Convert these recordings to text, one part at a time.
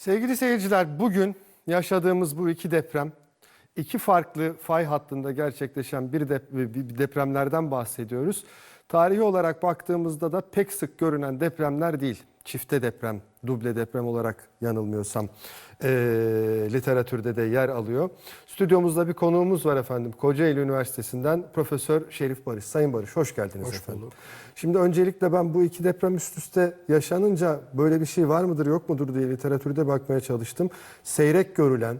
Sevgili seyirciler bugün yaşadığımız bu iki deprem iki farklı fay hattında gerçekleşen bir, dep- bir depremlerden bahsediyoruz. Tarihi olarak baktığımızda da pek sık görünen depremler değil. Çifte deprem, duble deprem olarak yanılmıyorsam eee, literatürde de yer alıyor. Stüdyomuzda bir konuğumuz var efendim. Kocaeli Üniversitesi'nden Profesör Şerif Barış. Sayın Barış hoş geldiniz Hoş efendim. bulduk. Şimdi öncelikle ben bu iki deprem üst üste yaşanınca böyle bir şey var mıdır yok mudur diye literatürde bakmaya çalıştım. Seyrek görülen,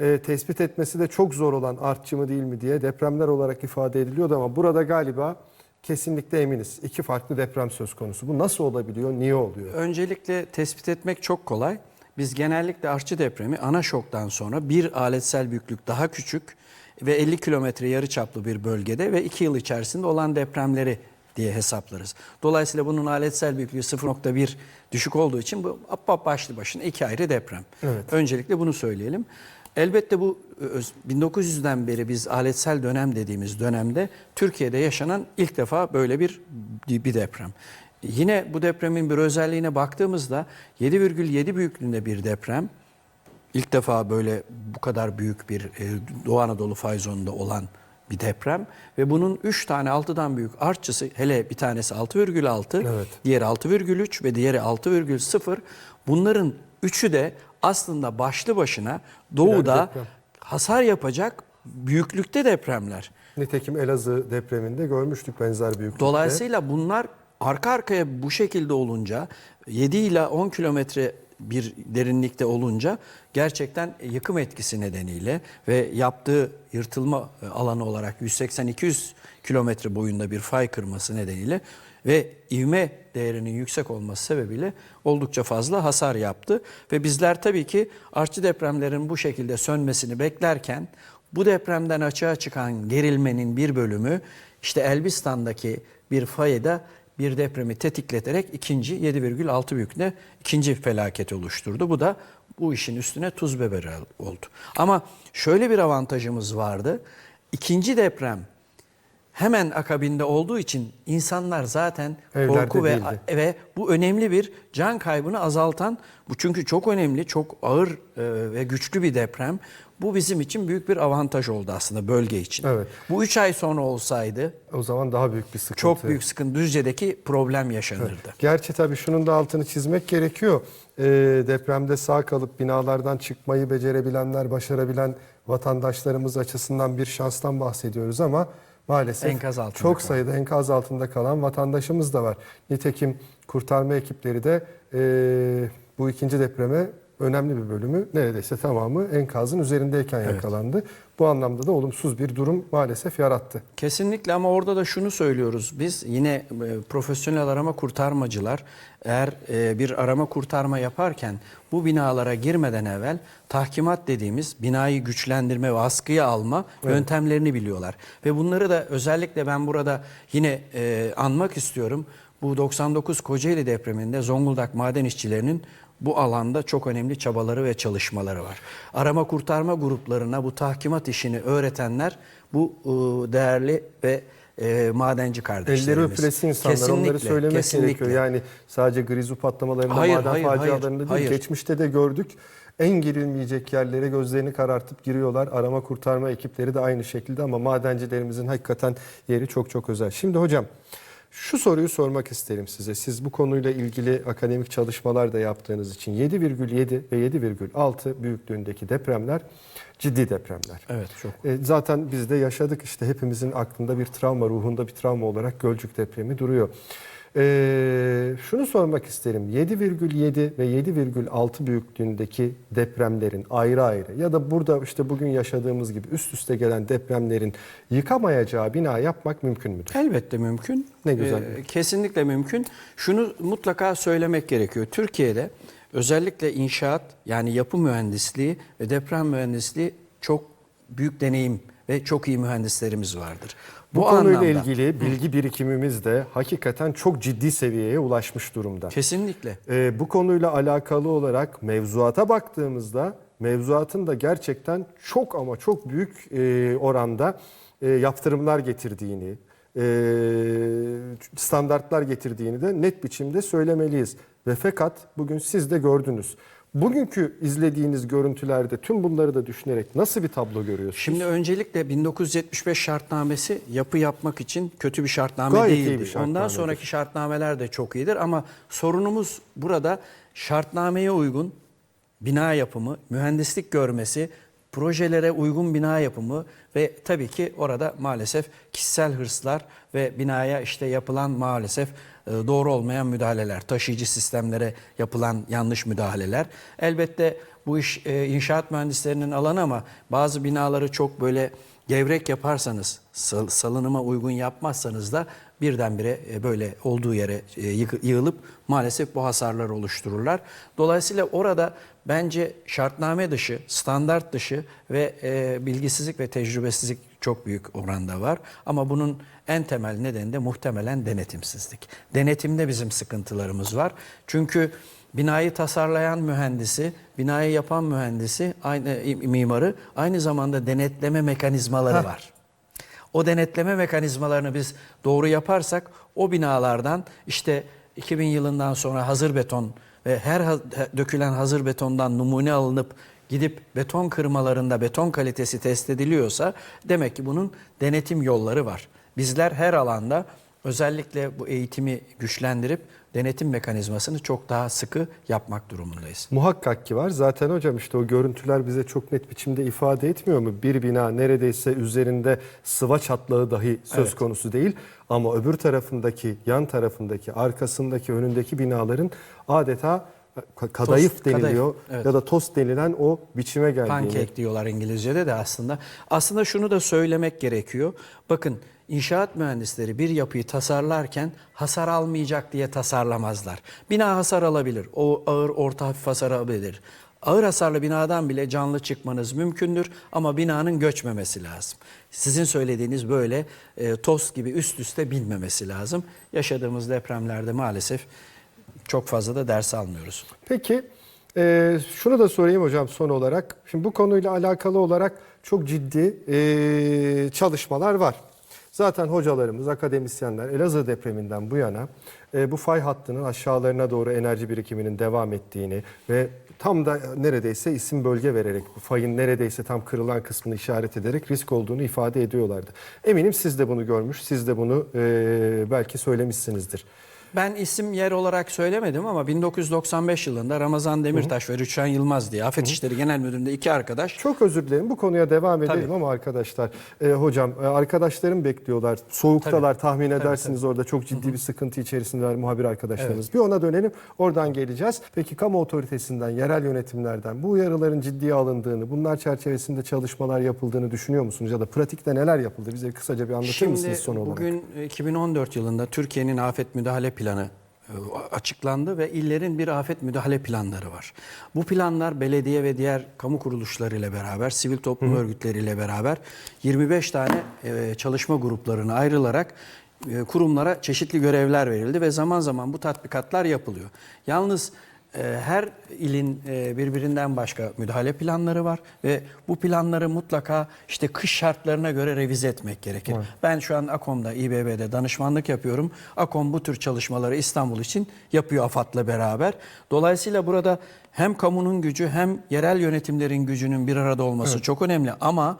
e, tespit etmesi de çok zor olan artçı mı değil mi diye depremler olarak ifade ediliyordu ama burada galiba kesinlikle eminiz. İki farklı deprem söz konusu. Bu nasıl olabiliyor, niye oluyor? Öncelikle tespit etmek çok kolay. Biz genellikle artçı depremi ana şoktan sonra bir aletsel büyüklük daha küçük ve 50 kilometre yarı çaplı bir bölgede ve 2 yıl içerisinde olan depremleri diye hesaplarız. Dolayısıyla bunun aletsel büyüklüğü 0.1 düşük olduğu için bu başlı başına iki ayrı deprem. Evet. Öncelikle bunu söyleyelim. Elbette bu öz- 1900'den beri biz aletsel dönem dediğimiz dönemde Türkiye'de yaşanan ilk defa böyle bir bir deprem. Yine bu depremin bir özelliğine baktığımızda 7,7 büyüklüğünde bir deprem. İlk defa böyle bu kadar büyük bir e, Doğu Anadolu fay zonunda olan bir deprem ve bunun 3 tane 6'dan büyük artçısı hele bir tanesi 6,6, Evet. diğeri 6,3 ve diğeri 6,0. Bunların üçü de aslında başlı başına doğuda hasar yapacak büyüklükte depremler. Nitekim Elazığ depreminde görmüştük benzer büyüklükte. Dolayısıyla bunlar arka arkaya bu şekilde olunca 7 ile 10 kilometre bir derinlikte olunca gerçekten yıkım etkisi nedeniyle ve yaptığı yırtılma alanı olarak 180-200 kilometre boyunda bir fay kırması nedeniyle ve ivme değerinin yüksek olması sebebiyle oldukça fazla hasar yaptı. Ve bizler tabii ki artçı depremlerin bu şekilde sönmesini beklerken bu depremden açığa çıkan gerilmenin bir bölümü işte Elbistan'daki bir fayda bir depremi tetikleterek ikinci 7,6 büyüklüğünde ikinci felaket oluşturdu. Bu da bu işin üstüne tuz biberi oldu. Ama şöyle bir avantajımız vardı. İkinci deprem hemen akabinde olduğu için insanlar zaten Evlerde korku ve değildi. ve bu önemli bir can kaybını azaltan bu çünkü çok önemli, çok ağır e, ve güçlü bir deprem. Bu bizim için büyük bir avantaj oldu aslında bölge için. Evet. Bu 3 ay sonra olsaydı O zaman daha büyük bir sıkıntı. çok büyük sıkıntı Düzce'deki problem yaşanırdı. Gerçi tabii şunun da altını çizmek gerekiyor. Ee, depremde sağ kalıp binalardan çıkmayı becerebilenler, başarabilen vatandaşlarımız açısından bir şanstan bahsediyoruz ama maalesef Enkaz altında çok kalan. sayıda enkaz altında kalan vatandaşımız da var. Nitekim kurtarma ekipleri de ee, bu ikinci depreme önemli bir bölümü neredeyse tamamı enkazın üzerindeyken yakalandı. Bu anlamda da olumsuz bir durum maalesef yarattı. Kesinlikle ama orada da şunu söylüyoruz biz yine e, profesyonel arama kurtarmacılar eğer e, bir arama kurtarma yaparken bu binalara girmeden evvel tahkimat dediğimiz binayı güçlendirme ve askıya alma yöntemlerini biliyorlar. Ve bunları da özellikle ben burada yine e, anmak istiyorum. Bu 99 Kocaeli depreminde Zonguldak maden işçilerinin bu alanda çok önemli çabaları ve çalışmaları var. Arama kurtarma gruplarına bu tahkimat işini öğretenler bu e, değerli ve e, madenci kardeşlerimiz. Elleri öpülesi insanlar onları söylemek gerekiyor. Yani sadece grizu patlamalarında Hayır, maden hayır, facialarında hayır, değil hayır. geçmişte de gördük. En girilmeyecek yerlere gözlerini karartıp giriyorlar. Arama kurtarma ekipleri de aynı şekilde ama madencilerimizin hakikaten yeri çok çok özel. Şimdi hocam şu soruyu sormak isterim size. Siz bu konuyla ilgili akademik çalışmalar da yaptığınız için 7,7 ve 7,6 büyüklüğündeki depremler ciddi depremler. Evet çok. E, Zaten biz de yaşadık işte hepimizin aklında bir travma, ruhunda bir travma olarak Gölcük depremi duruyor. E, şunu sormak isterim. 7,7 ve 7,6 büyüklüğündeki depremlerin ayrı ayrı ya da burada işte bugün yaşadığımız gibi üst üste gelen depremlerin yıkamayacağı bina yapmak mümkün müdür? Elbette mümkün. Ne güzel. Ee, kesinlikle mümkün. Şunu mutlaka söylemek gerekiyor. Türkiye'de özellikle inşaat yani yapı mühendisliği ve deprem mühendisliği çok büyük deneyim ve çok iyi mühendislerimiz vardır. Bu, konuyla anlamda- ilgili bilgi birikimimiz de hakikaten çok ciddi seviyeye ulaşmış durumda. Kesinlikle. Ee, bu konuyla alakalı olarak mevzuata baktığımızda mevzuatın da gerçekten çok ama çok büyük e, oranda e, yaptırımlar getirdiğini, e, standartlar getirdiğini de net biçimde söylemeliyiz. Ve fakat bugün siz de gördünüz. Bugünkü izlediğiniz görüntülerde tüm bunları da düşünerek nasıl bir tablo görüyorsunuz? Şimdi öncelikle 1975 şartnamesi yapı yapmak için kötü bir şartname Gayet iyi bir değildi. şartnamedir. Ondan sonraki şartnameler de çok iyidir ama sorunumuz burada şartnameye uygun bina yapımı, mühendislik görmesi, projelere uygun bina yapımı ve tabii ki orada maalesef kişisel hırslar ve binaya işte yapılan maalesef e, doğru olmayan müdahaleler, taşıyıcı sistemlere yapılan yanlış müdahaleler. Elbette bu iş e, inşaat mühendislerinin alanı ama bazı binaları çok böyle gevrek yaparsanız, sal- salınıma uygun yapmazsanız da birdenbire e, böyle olduğu yere yığılıp maalesef bu hasarları oluştururlar. Dolayısıyla orada bence şartname dışı, standart dışı ve e, bilgisizlik ve tecrübesizlik çok büyük oranda var. Ama bunun en temel nedeni de muhtemelen denetimsizlik. Denetimde bizim sıkıntılarımız var. Çünkü binayı tasarlayan mühendisi, binayı yapan mühendisi, aynı mimarı aynı zamanda denetleme mekanizmaları var. O denetleme mekanizmalarını biz doğru yaparsak o binalardan işte 2000 yılından sonra hazır beton ve her dökülen hazır betondan numune alınıp gidip beton kırmalarında beton kalitesi test ediliyorsa demek ki bunun denetim yolları var. Bizler her alanda özellikle bu eğitimi güçlendirip denetim mekanizmasını çok daha sıkı yapmak durumundayız. Muhakkak ki var. Zaten hocam işte o görüntüler bize çok net biçimde ifade etmiyor mu? Bir bina neredeyse üzerinde sıva çatlağı dahi söz Evet. konusu değil. Ama öbür tarafındaki, yan tarafındaki, arkasındaki, önündeki binaların adeta kadayıf Tost, deniliyor kadayıf, evet. ya da tost denilen o biçime geldiğini. Pancake diyorlar İngilizce'de de aslında. Aslında şunu da söylemek gerekiyor. Bakın inşaat mühendisleri bir yapıyı tasarlarken hasar almayacak diye tasarlamazlar. Bina hasar alabilir. O ağır orta hafif hasar alabilir. Ağır hasarlı binadan bile canlı çıkmanız mümkündür ama binanın göçmemesi lazım. Sizin söylediğiniz böyle e, tost gibi üst üste binmemesi lazım. Yaşadığımız depremlerde maalesef çok fazla da ders almıyoruz. Peki e, şunu da sorayım hocam son olarak. Şimdi bu konuyla alakalı olarak çok ciddi e, çalışmalar var. Zaten hocalarımız, akademisyenler Elazığ depreminden bu yana e, bu fay hattının aşağılarına doğru enerji birikiminin devam ettiğini ve tam da neredeyse isim bölge vererek bu fayın neredeyse tam kırılan kısmını işaret ederek risk olduğunu ifade ediyorlardı. Eminim siz de bunu görmüş, siz de bunu e, belki söylemişsinizdir. Ben isim yer olarak söylemedim ama 1995 yılında Ramazan Demirtaş ve Rüçhan Yılmaz diye Afet İşleri Genel Müdürlüğü'nde iki arkadaş Çok özür dilerim. Bu konuya devam edelim Tabii. ama arkadaşlar, e, hocam e, arkadaşlarım bekliyorlar. Soğuktalar tahmin edersiniz orada çok ciddi bir sıkıntı içerisindeler muhabir arkadaşlarımız. Bir ona dönelim. Oradan geleceğiz. Peki kamu otoritesinden, yerel yönetimlerden bu uyarıların ciddiye alındığını, bunlar çerçevesinde çalışmalar yapıldığını düşünüyor musunuz ya da pratikte neler yapıldı? Bize kısaca bir anlatır Şimdi mısınız son olarak? bugün e, 2014 yılında Türkiye'nin afet müdahale planı e, açıklandı ve illerin bir afet müdahale planları var. Bu planlar belediye ve diğer kamu kuruluşlarıyla beraber, sivil toplum örgütleriyle beraber 25 tane e, çalışma gruplarına ayrılarak e, kurumlara çeşitli görevler verildi ve zaman zaman bu tatbikatlar yapılıyor. Yalnız her ilin e, birbirinden başka müdahale planları var ve bu planları mutlaka işte kış şartlarına göre revize etmek gerekir. Ben şu an AKOM'da, İBB'de danışmanlık yapıyorum. AKOM bu tür çalışmaları İstanbul için yapıyor AFAD'la beraber. Dolayısıyla burada hem kamunun gücü hem yerel yönetimlerin gücünün bir arada olması çok önemli ama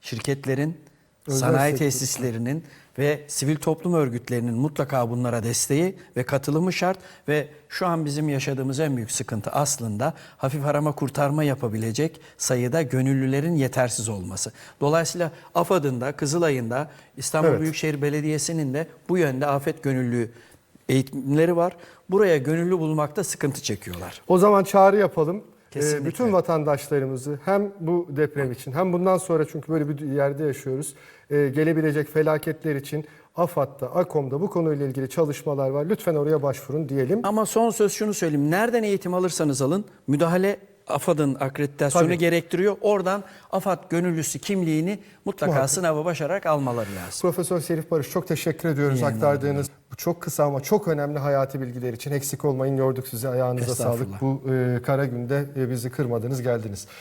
şirketlerin, Özel sanayi sektör. tesislerinin ve sivil toplum örgütlerinin mutlaka bunlara desteği ve katılımı şart ve şu an bizim yaşadığımız en büyük sıkıntı aslında hafif arama kurtarma yapabilecek sayıda gönüllülerin yetersiz olması. Dolayısıyla AFAD'ın da Kızılay'ın da İstanbul Evet. Büyükşehir Belediyesi'nin de bu yönde afet gönüllü eğitimleri var. Buraya gönüllü bulmakta sıkıntı çekiyorlar. O zaman çağrı yapalım. Kesinlikle. Ee, Bütün vatandaşlarımızı hem bu deprem için hem bundan sonra çünkü böyle bir yerde yaşıyoruz. e, Gelebilecek felaketler için AFAD'da, AKOM'da bu konuyla ilgili çalışmalar var. Lütfen oraya başvurun diyelim. Ama son söz şunu söyleyeyim. Nereden eğitim alırsanız alın müdahale AFAD'ın akreditasyonu Tabii. gerektiriyor. Oradan AFAD gönüllüsü kimliğini mutlaka Muhakkak. sınavı başararak almaları lazım. Profesör Serif Barış çok teşekkür ediyoruz İyi aktardığınız bu çok kısa ama çok önemli hayati bilgiler için. Eksik olmayın yorduk sizi ayağınıza sağlık. Bu e, kara günde e, bizi kırmadınız geldiniz.